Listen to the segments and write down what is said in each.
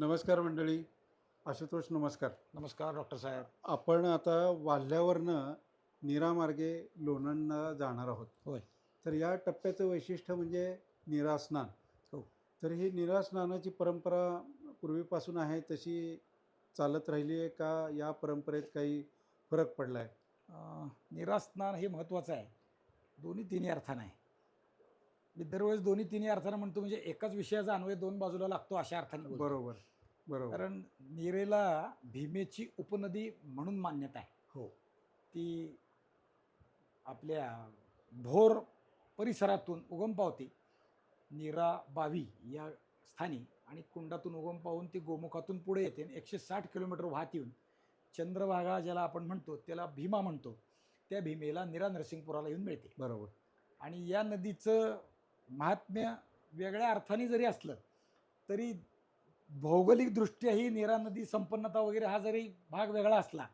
नमस्कार मंडळी. आशुतोष नमस्कार. नमस्कार डॉक्टर साहेब. आपण आता वाल्ह्यावरनं नीरामार्गे लोणंदला जाणार आहोत. होय. तर या टप्प्याचं वैशिष्ट्य म्हणजे नीरा स्नान. हो. तर ही नीरा स्नानाची परंपरा पूर्वीपासून आहे तशी चालत राहिली आहे का? या परंपरेत काही फरक पडला आहे निरास्नान हे महत्त्वाचं आहे. दोन्ही तिन्ही अर्थानं आहे. मी दरवेळेस दोन्ही तिन्ही अर्थानं म्हणतो म्हणजे एकाच विषयाचा अन्वय दोन बाजूला लागतो अशा अर्थाने. बरोबर बरोबर. कारण नीरेला भीमेची उपनदी म्हणून मान्यता आहे. हो. ती आपल्या भोर परिसरातून उगम पावते नीरा बावी या स्थानी आणि कुंडातून उगम पावून ती गोमुखातून पुढे येते आणि एकशे साठ किलोमीटर वाहत येऊन चंद्रभागा ज्याला आपण म्हणतो त्याला भीमा म्हणतो त्या भीमेला नीरा नरसिंगपुराला येऊन मिळते. बरोबर. आणि या नदीचं महात्म्य वेगळ्या अर्थाने जरी असलं तरी भौगोलिकदृष्ट्या ही नीरा नदी संपन्नता वगैरे हा जरी भाग वेगळा असला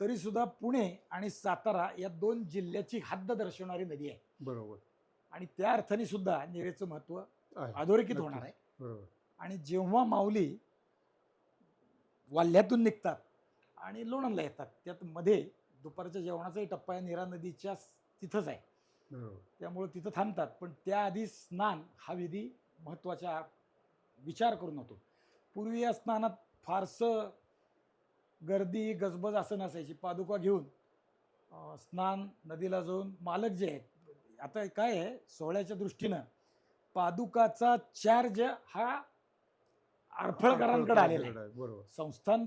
तरीसुद्धा पुणे आणि सातारा या दोन जिल्ह्याची हद्द दर्शवणारी नदी आहे. बरोबर. आणि त्या अर्थाने सुद्धा नीरेचं महत्त्व आहे. अधोरेखित. होणार आहे. बरोबर. आणि जेव्हा माऊली वाल्ह्यातून निघतात आणि लोणंदला येतात त्यात मध्ये दुपारच्या जेवणाचाही टप्पा या नीरा नदीच्या तिथंच आहे. त्यामुळं तिथं थांबतात. पण त्याआधी स्नान हा विधी महत्त्वाचा विचार करून होतो. पूर्वी या स्नानात फारसं गर्दी गजबज असं नसायची. पादुका घेऊन स्नान नदीला जाऊन मालक जे आहेत आता काय आहे सोहळ्याच्या दृष्टीनं पादुकाचा चार्ज हा आरफळकरांकडे आलेला आहे. बरोबर. संस्थान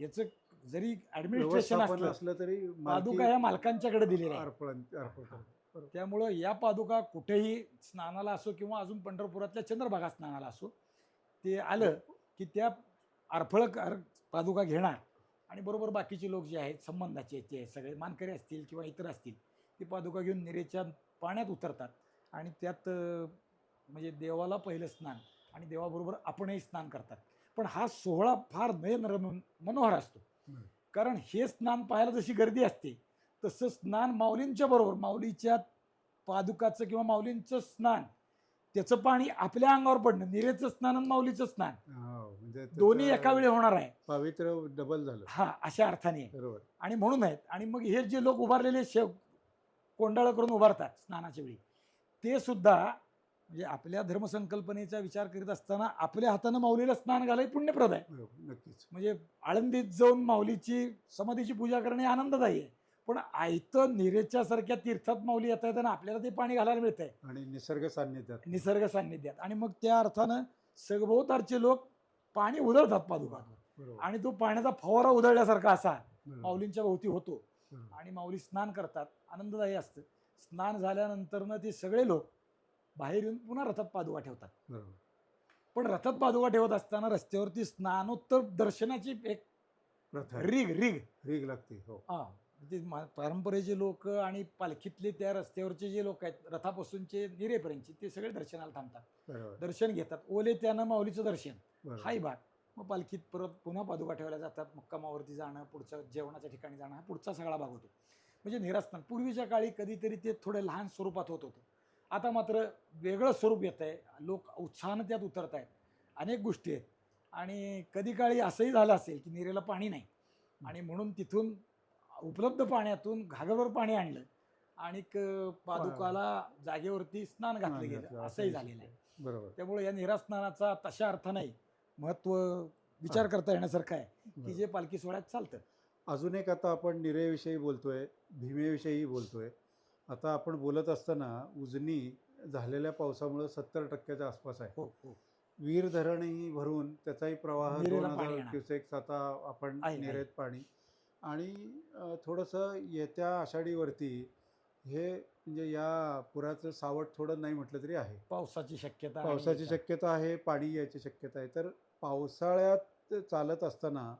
याचं जरी ॲडमिनिस्ट्रेशन असलं असलं तरी पादुका ह्या मालकांच्याकडे दिलेल्या करा. त्यामुळं या पादुका कुठेही स्नानाला असो किंवा अजून पंढरपुरातल्या चंद्रभागा स्नानाला असो ते आलं की त्या अरफळ पादुका घेणार आणि बरोबर बाकीचे लोक जे आहेत संबंधाचे ते सगळे मानकरी असतील किंवा इतर असतील ती पादुका घेऊन निरेच्या पाण्यात उतरतात आणि त्यात म्हणजे देवाला पहिलं स्नान आणि देवाबरोबर आपणही स्नान करतात. पण हा सोहळा फार नयनरम्य मनोहर असतो. कारण हे स्नान पाहायला जशी गर्दी असते तसं स्नान माऊलींच्या बरोबर माऊलीच्या पादुकाचं किंवा माऊलींचं स्नान त्याचं पाणी आपल्या अंगावर पडणं निरेचं स्नान आणि माऊलीचं स्नान. हो, म्हणजे दोन्ही एका वेळी होणार आहे. पावित्र्य डबल झालं. हा अशा अर्थाने. आहे. बरोबर. आणि म्हणून आहेत आणि मग हे जे लोक उभारलेले शेव कोंडाळं करून उभारतात स्नानाच्या वेळी ते सुद्धा म्हणजे आपल्या धर्मसंकल्पनेचा विचार करीत असताना आपल्या हातानं माऊलीला स्नान घालाय पुण्यप्रद आहे. बरोबर नक्कीच. म्हणजे आळंदीत जाऊन माऊलीची समाधीची पूजा करणे आनंददायी आहे. पण आयतं निरेच्या सारख्या तीर्थात माऊली येत आहेत आणि आपल्याला ते पाणी घालायला मिळत आहे आणि निसर्ग सान्निध्यात. निसर्ग सान्निध्यात. आणि मग त्या अर्थानं सगभोवतारचे लोक पाणी उधळतात पादुका आणि तो पाण्याचा फवारा उधळल्यासारखा असा. माऊलींच्या भोवती होतो. आणि माऊली स्नान करतात. आनंददायी असतं. स्नान झाल्यानंतरनं ते सगळे लोक बाहेर येऊन पुन्हा रथात पादुका ठेवतात. पण रथात पादुका ठेवत असताना रस्त्यावरती स्नानोत्तर दर्शनाची एक रिग रिग. रीग लागते हो. हा. ते मा- परंपरेचे लोक आणि पालखीतले त्या रस्त्यावरचे जे लोक आहेत रथापासूनचे निरेपर्यंतचे ते सगळे दर्शनाला थांबतात. दर्शन घेतात. ओले त्यानं माऊलीचं दर्शन. हाही भाग मग पालखीत परत पुन्हा पादुका ठेवल्या जातात. मुक्कामावरती जाणं पुढच्या जेवणाच्या ठिकाणी जाणं हा पुढचा सगळा भाग होतो. म्हणजे निरास्तान पूर्वीच्या काळी कधीतरी ते थोडं लहान स्वरूपात होत होतं. आता मात्र वेगळं स्वरूप येत आहे. लोक उत्साहानं त्यात उतरत आहेत अनेक गोष्टी आहेत. आणि कधी काळी असंही झालं असेल की निरेला पाणी नाही. आणि म्हणून तिथून उपलब्ध पाण्यातून घागरवर पाणी आणलं आणि पादुकाला जागेवरती स्नान घातलं गेलं. असंही झालेलं आहे. बरोबर. त्यामुळे या निरास्नानाचा तशा अर्थाने महत्त्व विचार करता येण्यासारखं आहे की. जे पालखी सोहळ्यात चालतं. अजून एक आता आपण निरेविषयी बोलतोय भीमेविषयी बोलतोय. आता आपण बोलत असताना उजनी झालेल्या पावसामुळं सत्तर टक्क्याच्या आसपास आहे. हो हो. वीर धरणही भरून त्याचाही प्रवाह दोन हजार. क्युसेक्स आता आपण. निरेत पाणी आणि थोडंसं येत्या आषाढीवरती हे म्हणजे या पुराचं सावट थोडं नाही म्हटलं तरी आहे. पावसाची शक्यता. पावसाची शक्यता आहे पाणी यायची शक्यता आहे. तर पावसाळ्यात चालत असताना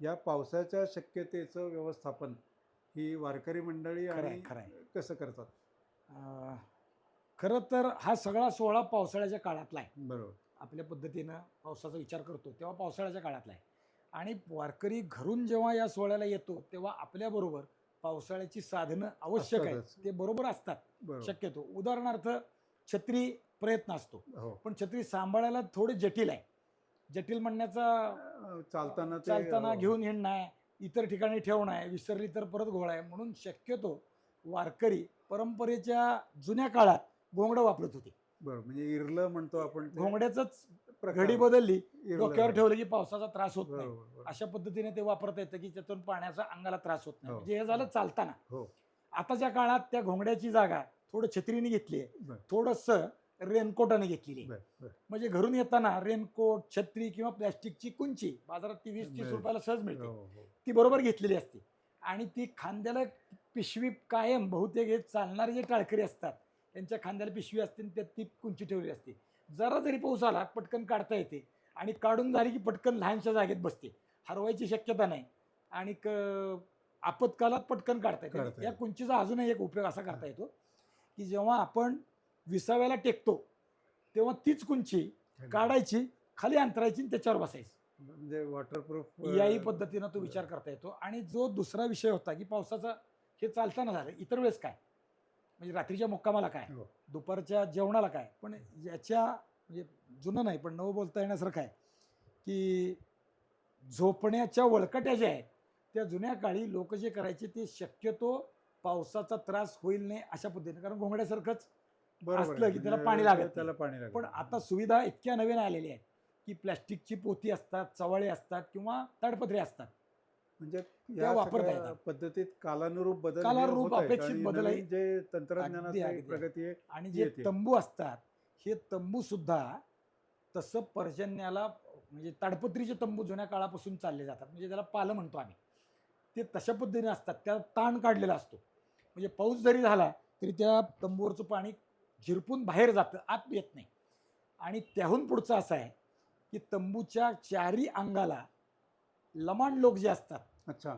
या पावसाच्या शक्यतेचं व्यवस्थापन ही वारकरी मंडळी आणि. कसं करतात? खरं तर हा सगळा सोहळा पावसाळ्याच्या काळातला आहे. बरोबर. आपल्या पद्धतीनं पावसाचा विचार करतो तेव्हा पावसाळ्याच्या काळातला आहे. आणि वारकरी घरून जेव्हा या सोहळ्याला येतो तेव्हा आपल्याबरोबर पावसाळ्याची साधनं आवश्यक आहेत. ते बरोबर असतात. शक्यतो. उदाहरणार्थ छत्री प्रयत्न असतो. हो. पण छत्री सांभाळायला थोडं जटिल आहे. जटिल म्हणण्याचा चालताना चालताना अं, घेऊन हिंडणं आहे इतर ठिकाणी ठेवणं आहे विसरली तर परत घोळ आहे. म्हणून शक्यतो वारकरी परंपरेच्या जुन्या काळात घोंगडं वापरत होते. बरोबर म्हणजे इरलं म्हणतो आपण घोंगड्याच. घडी बदलली. डोक्यावर ठेवलं की पावसाचा त्रास होत नाही. अशा पद्धतीने ते वापरता येतं की त्यातून पाण्याचा अंगाला त्रास होत नाही. हो. म्हणजे हे झालं चालताना. हो. आताच्या काळात त्या घोंगड्याची जागा थोडं छत्रीने घेतली आहे थोडस रेनकोटाने घेतलेली म्हणजे घरून येताना रेनकोट छत्री किंवा प्लॅस्टिकची कुंची बाजारात ती वीस तीस. रुपयाला सहज मिळते. हो. ती बरोबर घेतलेली असते. आणि ती खांद्याला पिशवी कायम बहुतेक हे चालणारे जे टाळकरी असतात त्यांच्या खांद्याला पिशवी असते त्यात ती कुंची ठेवली असते. जरा जरी पाऊस आला पटकन काढता येते. आणि काढून झाली की पटकन लहानशा जागेत बसते. हरवायची शक्यता नाही. आणि क- आपत्कालात पटकन काढता येते. या. कुंचीचा अजूनही एक उपयोग असा करता येतो की जेव्हा आपण विसाव्याला टेकतो तेव्हा तीच कुंची काढायची खाली अंतरायची आणि त्याच्यावर बसायची. म्हणजे वॉटरप्रूफ याही पद्धतीनं तो विचार करता येतो. आणि जो दुसरा विषय होता की पावसाचा हे चालताना झालं इतर वेळेस काय? म्हणजे रात्रीच्या मुक्कामाला काय हो. दुपारच्या जेवणाला काय पण याच्या म्हणजे जुनं नाही पण नवं बोलता येण्यासारखं आहे की झोपण्याच्या वळकट्या ज्या आहेत त्या जुन्या काळी लोक जे करायचे ते शक्यतो पावसाचा त्रास होईल नाही अशा पद्धतीने कारण घोंगड्यासारखंच असलं की त्याला पाणी लागत नाही. त्याला पाणी लागत पण नाही. आता सुविधा इतक्या नवीन आलेल्या आहेत की प्लॅस्टिकची पोती असतात चवाळे असतात किंवा ताडपत्रे असतात म्हणजे त्या या वापरता येतात. पद्धतीत कालानुरूप बदल कालानुरूप अपेक्षित आणि बदल आहे. जे तंत्रज्ञानाची. प्रगती आहे आणि जे. तंबू असतात हे तंबू सुद्धा तसं पर्जन्याला म्हणजे ताडपत्रीचे तंबू जुन्या काळापासून चालले जातात म्हणजे त्याला पालं म्हणतो आम्ही ते तशा पद्धतीने असतात त्याला ताण काढलेला असतो म्हणजे पाऊस जरी झाला तरी त्या तंबूवरचं पाणी झिरपून बाहेर जातं आत येत नाही आणि त्याहून पुढचं असं आहे की तंबूच्या चारी अंगाला लमाण लोक जे असतात अच्छा.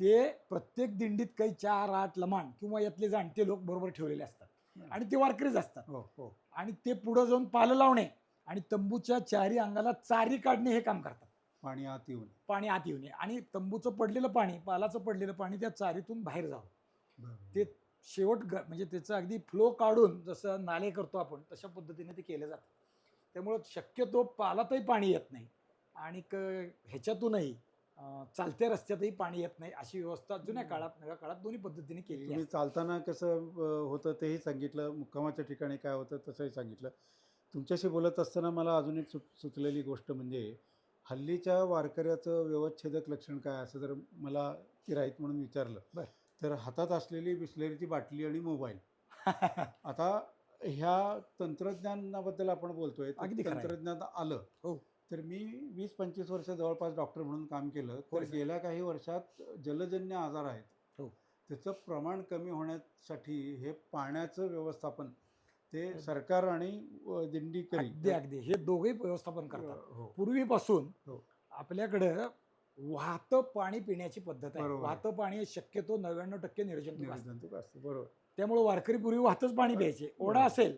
ते प्रत्येक दिंडीत काही चार आठ लमाण किंवा यातले जाणते लोक बरोबर ठेवलेले असतात. आणि ते वारकरीच असतात. हो हो. आणि ते पुढं जाऊन पालं लावणे आणि तंबूच्या चारी अंगाला चारी काढणे हे काम करतात. पाणी आत येऊन. पाणी आत येऊ नये आणि तंबूचं पडलेलं पाणी पालाचं पडलेलं पाणी त्या चारीतून बाहेर जावं. ते शेवट म्हणजे त्याचं अगदी फ्लो काढून जसं नाले करतो आपण तशा पद्धतीने ते केलं जातं. त्यामुळं शक्यतो पालातही पाणी येत नाही. आणि क- ह्याच्यातूनही चालत्या रस्त्यातही पाणी येत नाही अशी व्यवस्था जुन्या काळात नव्या काळात दोन्ही पद्धतीने केलेली तुम्ही चालताना कसं होतं तेही सांगितलं मुक्कामाच्या ठिकाणी काय होतं तसंही सांगितलं तुमच्याशी बोलत असताना मला अजून एक सुच सुचलेली गोष्ट म्हणजे हल्लीच्या वारकऱ्याचं व्यवच्छेदक लक्षण काय असं जर मला किराईत म्हणून विचारलं बर. तर हातात असलेली बिस्लेरीची बाटली आणि मोबाईल आता ह्या तंत्रज्ञानाबद्दल आपण बोलतोय. तंत्रज्ञान आलं हो. तर मी वीस पंचवीस वर्ष जवळपास डॉक्टर म्हणून काम केलं तर. गेल्या काही वर्षात जलजन्य आजार आहेत हो. त्याचं प्रमाण कमी होण्यासाठी हे पाण्याचं व्यवस्थापन ते. सरकार आणि दिंडीकरी अगदी अगदी हे दोघेही व्यवस्थापन करतात हो पूर्वीपासून हो. आपल्याकडं वाहतं पाणी पिण्याची पद्धत आहे. वाहतं पाणी शक्यतो नव्याण्णव टक्के निर्जंतुक असतं निर्जंतुक असतं बरोबर त्यामुळे वारकरी पूर्वी वाहतच पाणी प्यायचे ओढा. असेल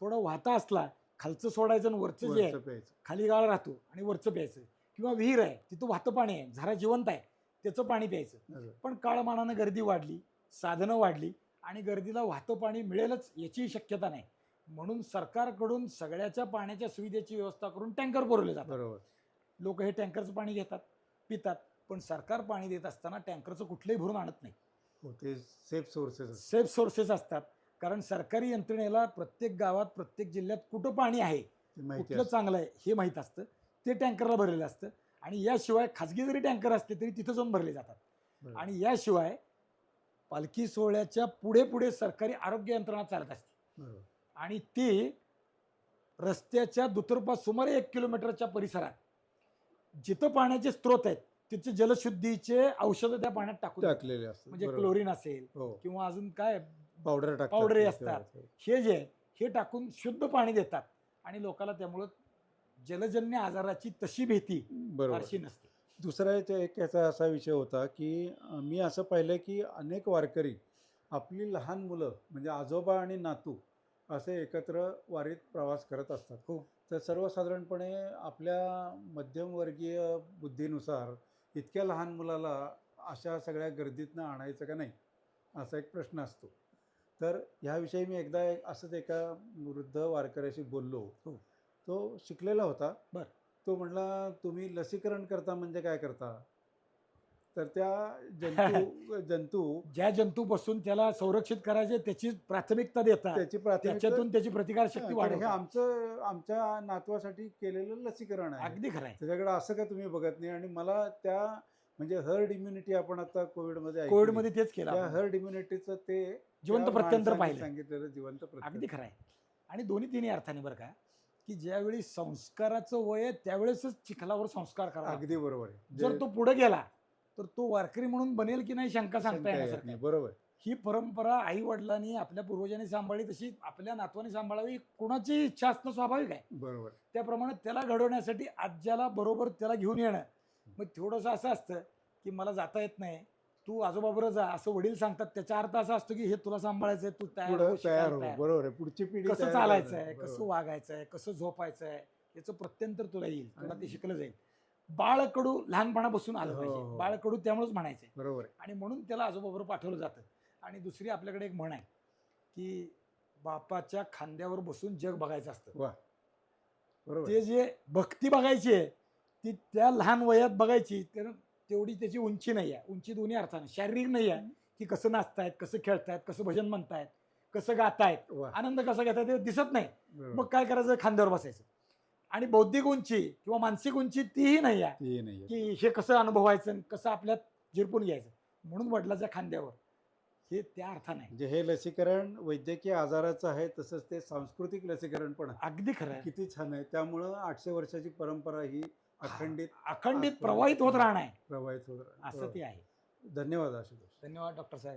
थोडा वाहता असला खालचं सोडायचं आणि वरचं जे आहे प्यायचं. खाली गाळ राहतो आणि वरचं प्यायचं. किंवा विहीर आहे तिथं वाहतं पाणी आहे झरा जिवंत आहे त्याचं पाणी प्यायचं. पण काळमानानं गर्दी वाढली साधनं वाढली आणि गर्दीला वाहतं पाणी मिळेलच याचीही शक्यता नाही. म्हणून सरकारकडून सगळ्याच्या पाण्याच्या सुविधेची व्यवस्था करून टँकर पुरवले जातात. बरोबर. लोक हे टँकरचं पाणी घेतात पितात पण सरकार पाणी देत असताना टँकरचं कुठलंही भरून आणत नाही. हो ते सेफ सोर्सेस सेफ सोर्सेस असतात. कारण सरकारी यंत्रणेला प्रत्येक गावात प्रत्येक जिल्ह्यात कुठं पाणी आहे कुठलं असतं. चांगलं आहे हे माहीत असतं ते टँकरला भरलेलं असतं आणि याशिवाय खाजगी जरी टँकर असले तरी तिथं जाऊन भरले जातात. आणि याशिवाय पालखी सोहळ्याच्या पुढे पुढे सरकारी आरोग्य यंत्रणा चालत असते. आणि ती रस्त्याच्या दुतर्फा सुमारे एक किलोमीटरच्या परिसरात जिथं पाण्याचे स्रोत आहेत तिथे जलशुद्धीचे औषधं त्या पाण्यात टाकून. टाकलेले म्हणजे. क्लोरीन असेल हो किंवा अजून काय पावडर टाकतात पावडरही त्याच्यावर. असतात. हे जे हे टाकून शुद्ध पाणी देतात आणि लोकांना त्यामुळं जलजन्य आजाराची तशी भीती बरोबर फारशी नसते दुसरा एक एक याचा असा विषय होता की मी असं पाहिलं की अनेक वारकरी आपली लहान मुलं म्हणजे आजोबा आणि नातू असे एकत्र वारीत प्रवास करत असतात हो. तर सर्वसाधारणपणे आपल्या मध्यमवर्गीय बुद्धीनुसार इतक्या लहान मुलाला अशा सगळ्या गर्दीतनं आणायचं का नाही असा एक प्रश्न असतो तर ह्याविषयी मी एकदा एक असंच एका वृद्ध वारकऱ्याशी बोललो. हो. तो शिकलेला होता. बर. तो म्हणला तुम्ही लसीकरण करता म्हणजे काय करता? तर त्या जंतू जंतू ज्या जंतूपासून त्याला संरक्षित करायचे त्याची प्राथमिकता देतात. त्याची प्राथमिक त्याच्यातून त्याची प्रतिकार शक्ती हे वाढवतात. आमचं आमच्या नातवासाठी केलेलं लसीकरण आहे. अगदी खरं आहे. त्याच्याकडे असं का तुम्ही बघत नाही? आणि मला त्या म्हणजे हर्ड इम्युनिटी आपण आता कोविडमध्ये. कोविडमध्ये तेच केलं त्या. हर्ड इम्युनिटीचं ते जिवंत त्या प्रत्यंतर पाहिलं. सांगितलेलं जिवंत अगदी खरं आहे. आणि दोन्ही तिन्ही अर्थाने बरं का की ज्यावेळी संस्काराचं वय आहे त्यावेळेसच चिखलावर संस्कार करावा अगदी बरोबर आहे. जर तो पुढे गेला तर तो वारकरी म्हणून बनेल की नाही शंका सांगता येण्यासारखं नाही. बरोबर ही परंपरा आई वडिलांनी आपल्या पूर्वजांनी सांभाळली तशी आपल्या नातवाने सांभाळावी कुणाची इच्छा असणं स्वाभाविक आहे. बरोबर त्याप्रमाणे त्याला घडवण्यासाठी आज्याला बरोबर त्याला घेऊन येणं मग थोडंसं असं असतं की मला जाता येत नाही. तू आजोबाबरोबर जा असं वडील सांगतात. त्याचा अर्थ असा असतो की हे तुला सांभाळायचं तू तयार हो, शिकायला तयार हो तयार. बरोबर आहे. पुढची पिढी कसं तयार चालायचं. आहे कसं बरोबर. वागायचं आहे कसं झोपायचं आहे याचं प्रत्यंतर तुला येईल. तुला ते शिकलं जाईल. बाळकडू लहानपणापासून आलं हो, पाहिजे. हो. बाळकडू त्यामुळेच म्हणायचंय. बरोबर आहे. आणि म्हणून त्याला आजोबाबरोबर पाठवलं जातं. आणि दुसरी आपल्याकडे एक म्हण आहे की बापाच्या खांद्यावर बसून जग बघायचं असतं. वा बरोबर. ते जे भक्ती बघायची आहे ती त्या लहान वयात बघायची तर तेवढी त्याची उंची नाही आहे. उंची दोन्ही अर्थाने. शारीरिक नाही आहे की कसं नाचतायत कसं खेळतायत कसं भजन म्हणतायत कसं गातायत आनंद कसा घेतायत ते दिसत नाही. मग काय करायचं? खांद्यावर बसायचं. आणि बौद्धिक उंची किंवा मानसिक उंची तीही नाही आहे ते नाही की हे कसं अनुभवायचं कसं आपल्यात झिरपून घ्यायचं. म्हणून वडिलाच्या खांद्यावर. हे त्या अर्थाने. म्हणजे हे लसीकरण वैद्यकीय आजाराचं आहे तसंच ते सांस्कृतिक लसीकरण पण अगदी खरं आहे. किती छान आहे. त्यामुळं आठशे वर्षाची परंपरा ही अखंडित अखंडित प्रवाहित होत राहणार आहे प्रवाहित होत. असं. ते आहे धन्यवाद आशुतोष धन्यवाद डॉक्टर साहेब